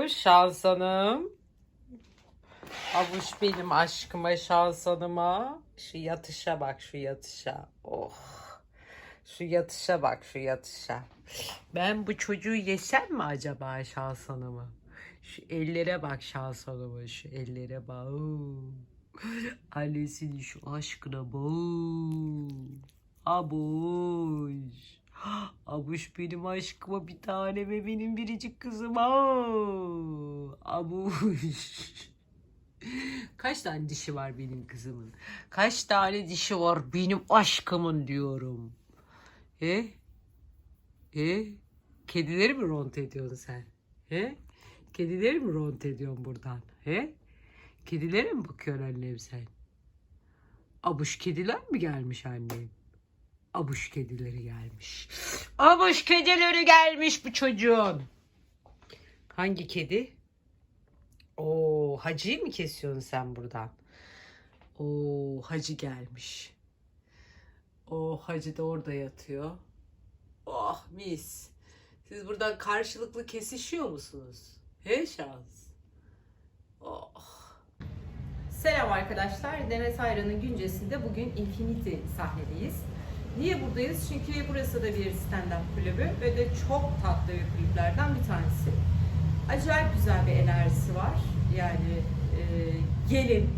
Abuş, Şans Hanım. Abuş benim aşkıma, Şans Hanım'a. Şu yatışa bak, şu yatışa. Oh. Şu yatışa bak, şu yatışa. Ben bu çocuğu yesem mi acaba Şans Hanım'ı? Şu ellere bak Şans Hanım'ın, şu ellere bak. Oo. Annesinin şu aşkına bak. Abuş. Abuş benim aşkıma bir tane ve benim biricik kızım. Aa, Abuş. Kaç tane dişi var benim kızımın? Kaç tane dişi var benim aşkımın diyorum. He? He? Kedileri mi ront ediyorsun sen? He? Kedileri mi ront ediyorsun buradan? He? Kedilere mi bakıyorsun annem sen? Abuş kediler mi gelmiş annem? Abuş kedileri gelmiş. Abuş kedileri gelmiş bu çocuğun. Hangi kedi? Oo, hacıyı mı kesiyorsun sen buradan? Oo, hacı gelmiş. O hacı da orada yatıyor. Oh mis. Siz buradan karşılıklı kesişiyor musunuz? He şans. Oh. Selam arkadaşlar. Demet Ayran'ın güncesinde bugün Infinity sahnedeyiz. Niye buradayız? Çünkü burası da bir stand-up kulübü ve de çok tatlı kulüplerden bir tanesi. Acayip güzel bir enerjisi var. Yani e, gelin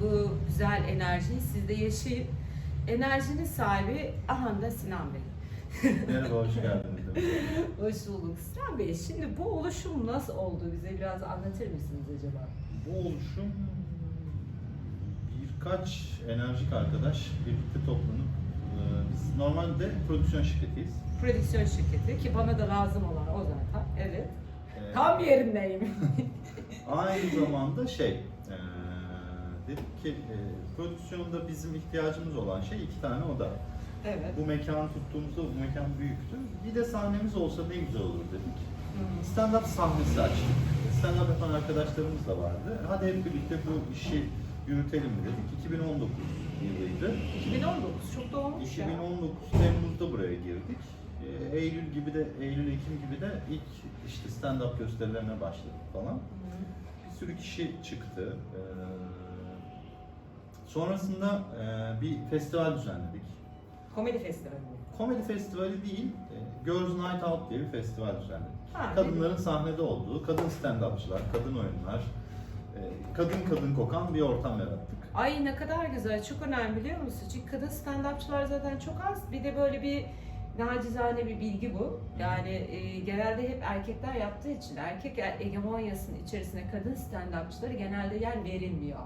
bu güzel enerjiyi siz de yaşayın. Enerjinin sahibi Ahanda Sinan Bey. Merhaba, hoş geldiniz. Hoş bulduk Sinan Bey. Şimdi bu oluşum nasıl oldu? Bize biraz anlatır mısınız acaba? Bu oluşum birkaç enerjik arkadaş birlikte toplanıp biz normalde prodüksiyon şirketiyiz. Prodüksiyon şirketi ki bana da lazım olan o zaten. Evet. E, Tam yerindeyim. Aynı zamanda şey e, dedik ki e, prodüksiyonda bizim ihtiyacımız olan şey iki tane oda. evet. Bu mekanı tuttuğumuzda bu mekan büyüktü. Bir de sahnemiz olsa ne güzel olur dedik. Stand-up sahnesi açtık. Stand-up yapan arkadaşlarımız da vardı. Hadi hep birlikte bu işi yürütelim dedik. 2019 yılıydı. 2019 çok da olmuş ya. 2019 Temmuz'da buraya girdik. Ee, Eylül gibi de, Eylül Ekim gibi de ilk işte stand-up gösterilerine başladık falan. Bir sürü kişi çıktı. Ee, sonrasında e, bir festival düzenledik. Komedi festivali. mi? Komedi festivali değil, e, Girls Night Out diye bir festival düzenledik. Ha, Kadınların sahnede olduğu, kadın stand-upçılar, kadın oyunlar, e, kadın kadın kokan bir ortam yarattık. Ay ne kadar güzel. Çok önemli biliyor musun? Çünkü kadın stand-upçılar zaten çok az. Bir de böyle bir nacizane bir bilgi bu. Yani e, genelde hep erkekler yaptığı için erkek hegemonyasının içerisine kadın stand-upçıları genelde yer verilmiyor.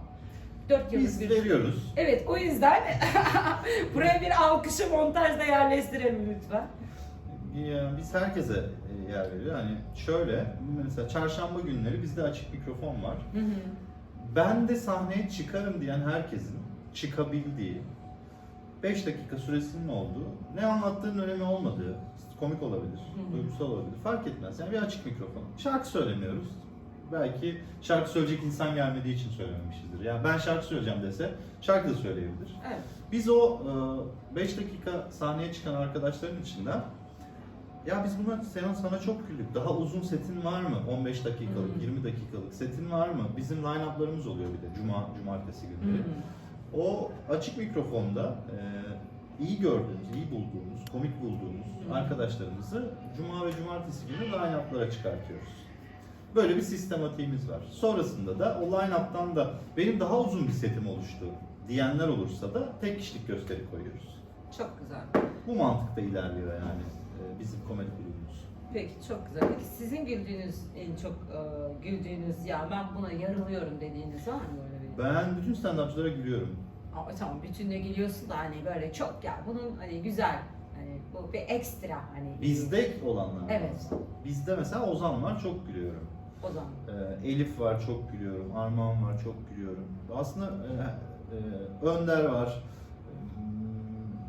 Dört yıllık Biz bir veriyoruz. Evet o yüzden buraya bir alkışı montajda yerleştirelim lütfen. Ya, Biz herkese e, yer veriyor. Hani şöyle, mesela çarşamba günleri bizde açık mikrofon var. Hı hı. Ben de sahneye çıkarım diyen herkesin çıkabildiği 5 dakika süresinin olduğu, ne anlattığının önemi olmadığı, komik olabilir, duygusal olabilir, fark etmez. Yani bir açık mikrofon. Şarkı söylemiyoruz. Belki şarkı söyleyecek insan gelmediği için söylememişizdir. Yani ben şarkı söyleyeceğim dese şarkı da söyleyebilir. Evet. Biz o 5 dakika sahneye çıkan arkadaşların içinden ya biz buna sana, sana çok güldük. Daha uzun setin var mı? 15 dakikalık, hı. 20 dakikalık setin var mı? Bizim line-up'larımız oluyor bir de cuma, cumartesi günleri. hı. O açık mikrofonda e, iyi gördüğümüz, iyi bulduğumuz, komik bulduğumuz Hı. arkadaşlarımızı cuma ve cumartesi günü line-up'lara çıkartıyoruz. Böyle bir sistematiğimiz var. Sonrasında da o line-up'tan da benim daha uzun bir setim oluştu diyenler olursa da tek kişilik gösteri koyuyoruz. Çok güzel. Bu mantıkta ilerliyor yani bizim komedi kulübümüz. Peki çok güzel. Peki sizin güldüğünüz en çok e, güldüğünüz ya ben buna yarılıyorum dediğiniz var mı böyle bir? Ben bütün stand-upçılara gülüyorum. Ama tamam bütünle gülüyorsun da hani böyle çok ya bunun hani güzel hani bu bir ekstra hani. Bizde olanlar var. Evet. Bizde mesela Ozan var çok gülüyorum. O zaman. Ee, Elif var çok gülüyorum. Armağan var çok gülüyorum. Aslında e, e, Önder var.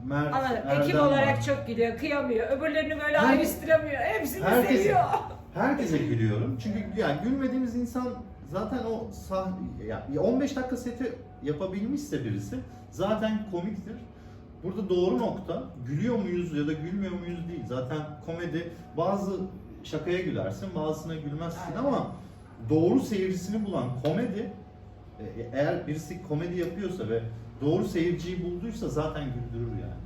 Mert, Anladım. Erdem Ekip var. olarak çok gülüyor, kıyamıyor. Öbürlerini böyle Her- ayrıştıramıyor. Hepsini Herkese. seviyor. Herkese gülüyorum. Çünkü yani gülmediğimiz insan zaten o sahne, yani 15 dakika seti yapabilmişse birisi zaten komiktir. Burada doğru nokta gülüyor muyuz ya da gülmüyor muyuz değil. Zaten komedi bazı şakaya gülersin, bazısına gülmezsin Aynen. ama doğru seyircisini bulan komedi e, eğer birisi komedi yapıyorsa ve doğru seyirciyi bulduysa zaten güldürür yani.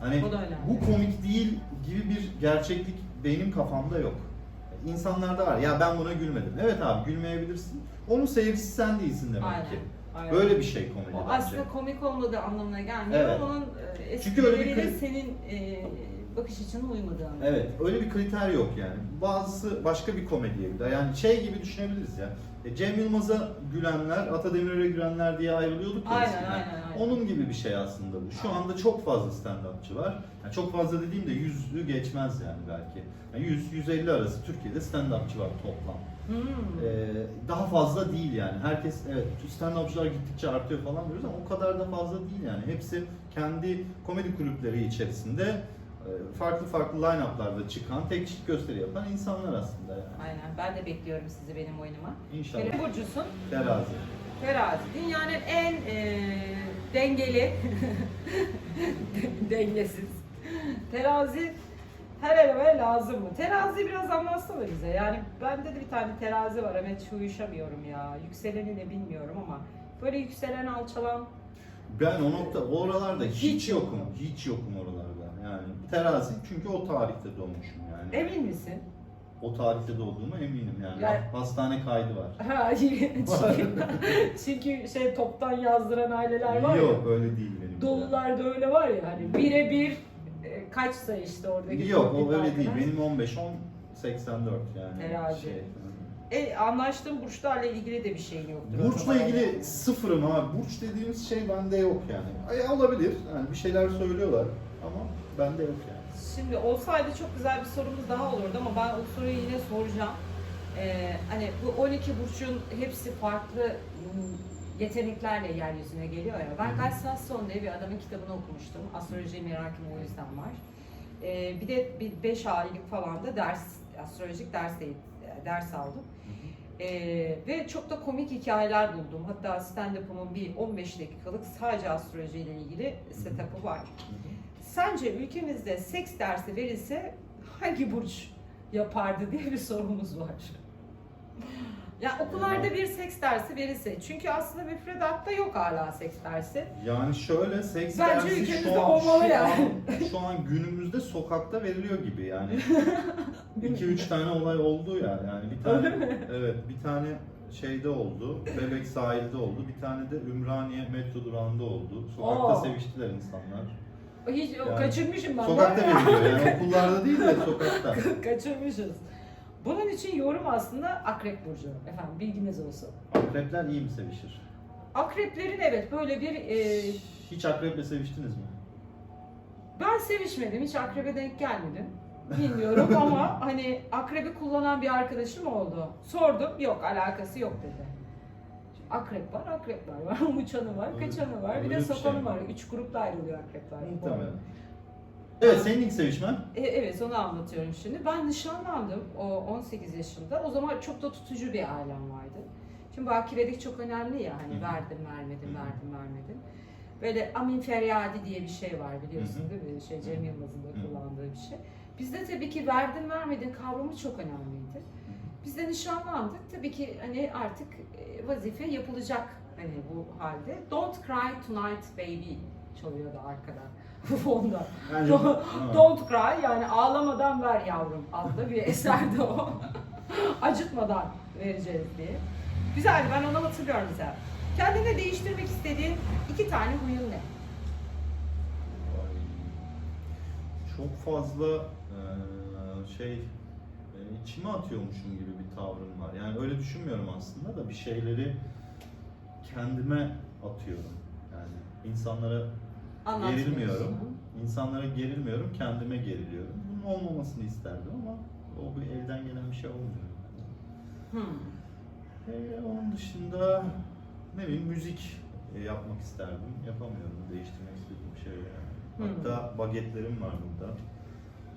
Hani o da önemli. bu komik değil gibi bir gerçeklik benim kafamda yok. İnsanlarda var. Ya ben buna gülmedim. Evet abi gülmeyebilirsin. Onun seyircisi sen değilsin demek Aynen. ki. Aynen. Böyle bir şey komedi O bence. aslında komik olmadığı anlamına gelmiyor. Evet. Onun e, Çünkü öyle bir esprileriyle kri- senin e, bakış açına uymadığı anlamına. Evet, öyle bir kriter yok yani. Bazısı başka bir komediye gider. Yani şey gibi düşünebiliriz ya. E, Cem Yılmaz'a gülenler, Ata Demirer'e gülenler diye ayrılıyorduk ya Aynen, eskiden. aynen, aynen. Onun gibi bir şey aslında bu. Şu anda çok fazla stand-upçı var. Yani çok fazla dediğimde yüzlü geçmez yani belki. Yani 100-150 arası Türkiye'de stand-upçı var toplam. Hmm. Ee, daha fazla değil yani. Herkes evet stand-upçılar gittikçe artıyor falan diyoruz ama o kadar da fazla değil yani. Hepsi kendi komedi kulüpleri içerisinde farklı farklı line-up'larda çıkan, tek kişilik gösteri yapan insanlar aslında yani. Aynen. Ben de bekliyorum sizi benim oyunuma. İnşallah. Benim burcusun. Terazi. Terazi. Dünyanın en e, dengeli, dengesiz. Terazi her eve lazım mı? Terazi biraz anlatsana bize. Yani bende de bir tane terazi var ama hiç uyuşamıyorum ya. Yükseleni de bilmiyorum ama böyle yükselen alçalan Ben o nokta, oralarda hiç, Hiç yok. yokum. Hiç yokum oralarda. Yani terazi çünkü o tarihte doğmuşum yani. emin misin? O tarihte doğduğuma eminim yani. Yani- Hastane kaydı var. Ha, çünkü, çünkü şey toptan yazdıran aileler var Yok ya. öyle değil benim. Dolularda öyle var ya hani birebir e, kaçsa işte oradaki Yok o öyle değil. Benim 15 10 84 yani. Terazi. Şey. E, anlaştığım burçlarla ilgili de bir şeyin yoktur. Burçla ilgili yani. sıfırım ama burç dediğimiz şey bende yok yani. Ay, olabilir. Yani bir şeyler söylüyorlar ama bende yok yani. Şimdi olsaydı çok güzel bir sorumuz daha olurdu ama ben o soruyu yine soracağım. Ee, hani bu 12 burçun hepsi farklı ım, yeteneklerle yeryüzüne geliyor ya. Ben Guy Sasson diye bir adamın kitabını okumuştum. Astroloji merakım o yüzden var. Ee, bir de bir 5 aylık falan da ders, astrolojik ders, de- ders aldım. Ee, ve çok da komik hikayeler buldum. Hatta stand-up'ımın bir 15 dakikalık sadece astroloji ile ilgili setup'ı var. Sence ülkemizde seks dersi verilse hangi burç yapardı diye bir sorumuz var. Ya okullarda bir seks dersi verilse. Çünkü aslında müfredatta yok hala seks dersi. Yani şöyle seks Bence dersi ülkemizde şu an, olmalı şu, yani. an, şu an günümüzde sokakta veriliyor gibi yani. 2-3 tane olay oldu ya yani bir tane evet bir tane şeyde oldu. Bebek sahilde oldu. Bir tane de Ümraniye metro durağında oldu. Sokakta Oo. seviştiler insanlar. Hiç Yani kaçırmışım ben. Sokakta veriliyor yani okullarda değil de sokakta. Kaçırmışız. Bunun için yorum aslında akrep burcu. Efendim bilginiz olsun. Akrepler iyi mi sevişir? Akreplerin evet böyle bir e, Hiç akreple seviştiniz mi? ben sevişmedim. Hiç akrebe denk gelmedim. Bilmiyorum ama hani akrebi kullanan bir arkadaşım oldu. Sordum. Yok alakası yok dedi. Akrep var, akrepler var. Uçanı var, Öyle- kaçanı var. Bir öyle de bir şey. var. Üç grupta ayrılıyor akrepler. Muhtemelen. Evet senin ilk sevişmen? E, evet onu anlatıyorum şimdi. Ben nişanlandım o 18 yaşında. O zaman çok da tutucu bir ailem vardı. Şimdi bakirelik çok önemli ya hani Hı verdim vermedim Hı hı. verdim vermedim. Böyle amin feryadi diye bir şey var biliyorsun Hı hı. değil mi? Şey Cem Yılmaz'ın da Hı. kullandığı bir şey. Bizde tabii ki verdin vermedin kavramı çok önemliydi. Biz de nişanlandık. Tabii ki hani artık e, vazife yapılacak hani bu halde. Don't cry tonight baby çalıyordu arkada. Fonda. Bence- Don't, Cry yani ağlamadan ver yavrum adlı bir eserdi o. Acıtmadan vereceğiz diye. Güzeldi ben onu hatırlıyorum mesela. Kendine değiştirmek istediğin iki tane huyun ne? Çok fazla şey içime atıyormuşum gibi bir tavrım var. Yani öyle düşünmüyorum aslında da bir şeyleri kendime atıyorum. Yani insanlara gerilmiyorum. İnsanlara gerilmiyorum, kendime geriliyorum. Bunun olmamasını isterdim ama o bir elden gelen bir şey olmuyor. Hmm. Ee, onun dışında ne bileyim müzik e, yapmak isterdim. Yapamıyorum. Değiştirmek istediğim şey yani. Hmm. Hatta bagetlerim var burada.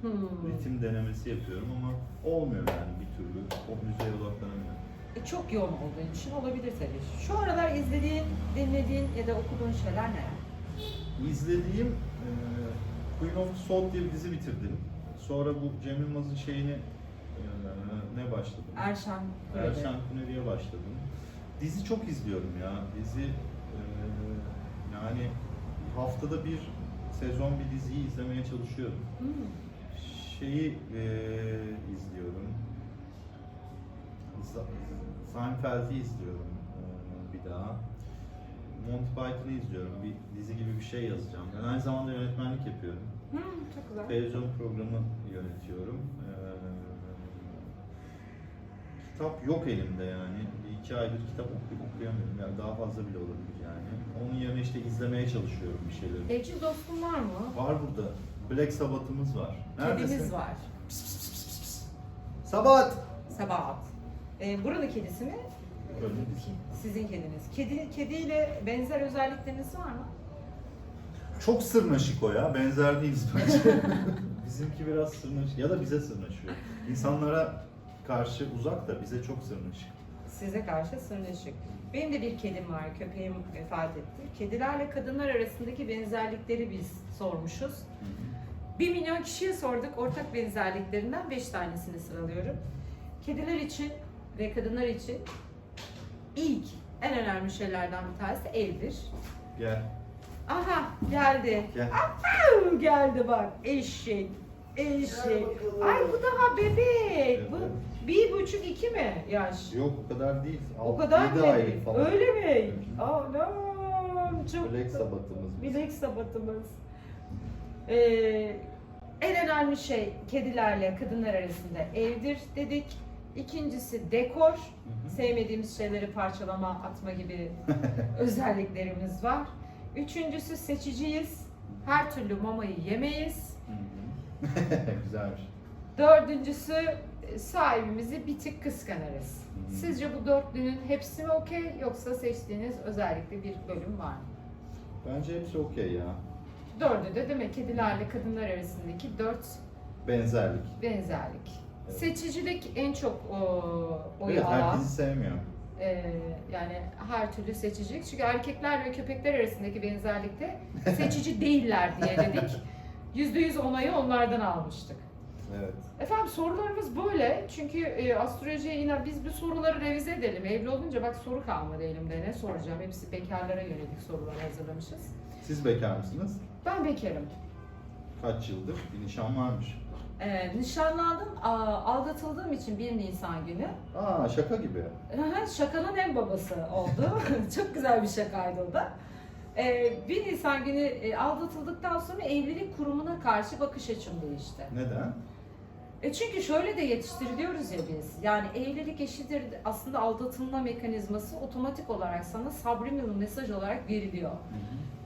Hmm. Ritim denemesi yapıyorum ama olmuyor yani bir türlü. O müziğe odaklanamıyorum. E, çok yoğun olduğun için olabilir tabii. Şu aralar izlediğin, dinlediğin ya da okuduğun şeyler neler? İzlediğim e, Queen of the South diye bir dizi bitirdim. Sonra bu Cem Yılmaz'ın şeyini e, ne başladım? Erşan Kule'de. Erşen Kuneri'ye başladım. Dizi çok izliyorum ya. Dizi e, yani haftada bir sezon bir diziyi izlemeye çalışıyorum. Hmm. Şeyi e, izliyorum. Seinfeld'i izliyorum e, bir daha. Monty Python'ı izliyorum. Bir dizi gibi bir şey yazacağım. Ben aynı zamanda yönetmenlik yapıyorum. Hmm, çok güzel. Televizyon programı yönetiyorum. Ee, kitap yok elimde yani. Bir iki aydır kitap oku- okuyamıyorum. Yani daha fazla bile olabilir yani. Onun yerine işte izlemeye çalışıyorum bir şeyleri. Evcil dostun var mı? Var burada. Black Sabbath'ımız var. Kedimiz var. Sabat! Sabahat. Ee, buranın kedisi mi? Öyle. Sizin kediniz. Kedi, kediyle benzer özellikleriniz var mı? Çok sırnaşık o ya. Benzer değiliz bence. Bizimki biraz sırnaşık. Ya da bize sırnaşıyor. İnsanlara karşı uzak da bize çok sırnaşık. Size karşı sırnaşık. Benim de bir kedim var. Köpeğim vefat etti. Kedilerle kadınlar arasındaki benzerlikleri biz sormuşuz. 1 milyon kişiye sorduk. Ortak benzerliklerinden 5 tanesini sıralıyorum. Kediler için ve kadınlar için ilk en önemli şeylerden bir tanesi evdir. Gel. Aha geldi. Gel. Au, geldi bak eşek. Eşek. Ay bu daha bebek. Bu Evet. Bir buçuk iki mi yaş? Yok o kadar değil. O kadar mı? aylık falan. Öyle mi? Hı. Anam çok Black Sabbath'ımız. biz. Bilek sabatımız. Ee, en önemli şey kedilerle kadınlar arasında evdir dedik. İkincisi dekor. Hı hı. Sevmediğimiz şeyleri parçalama, atma gibi özelliklerimiz var. Üçüncüsü seçiciyiz. Her türlü mamayı yemeyiz. Hı hı. Güzelmiş. Dördüncüsü sahibimizi bir tık kıskanırız. Sizce bu dörtlünün hepsi mi okey yoksa seçtiğiniz özellikle bir bölüm var mı? Bence hepsi okey ya. Dördü de mi? Kedilerle kadınlar arasındaki dört Benzerlik. benzerlik. Evet. Seçicilik en çok o, oyu Evet, alan. herkesi sevmiyor. Ee, yani her türlü seçicilik. Çünkü erkekler ve köpekler arasındaki benzerlikte seçici değiller diye dedik. Yüzde yüz onayı onlardan almıştık. Evet. Efendim sorularımız böyle. Çünkü e, astrolojiye iner biz bu soruları revize edelim. Evli olunca bak soru kalmadı elimde. Ne soracağım? Hepsi bekarlara yönelik sorular hazırlamışız. Siz bekar mısınız? Ben bekarım. Kaç yıldır? Bir nişan varmış. Ee, nişanlandım. Aa, aldatıldığım için 1 Nisan günü. Aa şaka gibi. Aha, Şakanın en babası oldu. Çok güzel bir şakaydı o da. Ee, 1 Nisan günü e, aldatıldıktan sonra evlilik kurumuna karşı bakış açım değişti. Neden? E çünkü şöyle de yetiştiriliyoruz ya biz. Yani evlilik eşidir aslında aldatılma mekanizması otomatik olarak sana subliminal mesaj olarak veriliyor.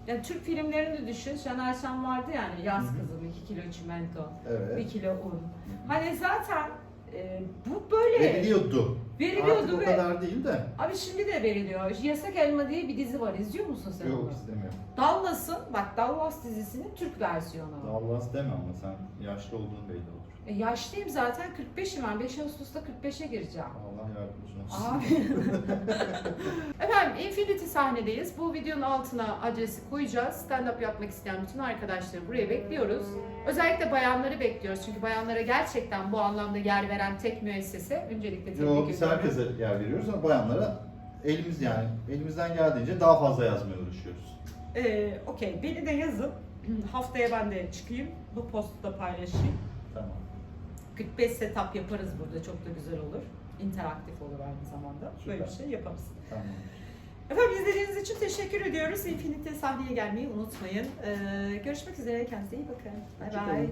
Yani Türk filmlerini düşün. Şener Şen vardı yani yaz kızım 2 kilo çimento, Evet. 1 kilo un. Hani zaten e, bu böyle Veriliyordu. Veriliyordu Artık o ve kadar değil de. abi şimdi de veriliyor. Yasak Elma diye bir dizi var. İzliyor musun sen Yok onu? istemiyorum. Dallas'ın bak Dallas dizisinin Türk versiyonu. Dallas deme ama sen yaşlı olduğun belli olur. E, yaşlıyım zaten 45'im ben. 5 Ağustos'ta 45'e gireceğim. Allah yardımcın olsun. Abi. Efendim Infinity sahnedeyiz. Bu videonun altına adresi koyacağız. Stand-up yapmak isteyen bütün arkadaşları buraya bekliyoruz. Özellikle bayanları bekliyoruz. Çünkü bayanlara gerçekten bu anlamda yer veren tek müessese. Öncelikle tebrik Yok herkese yer veriyoruz ama bayanlara elimiz yani elimizden geldiğince daha fazla yazmaya uğraşıyoruz. Ee, Okey beni de yazın. Haftaya ben de çıkayım. Bu postu da paylaşayım. Tamam. 45 setup yaparız burada. Çok da güzel olur. İnteraktif olur aynı zamanda. Böyle bir Süper. şey yaparız. Tamam. Efendim izlediğiniz için teşekkür ediyoruz. Infinity sahneye gelmeyi unutmayın. Ee, görüşmek üzere. Kendinize iyi bakın. Bay bay.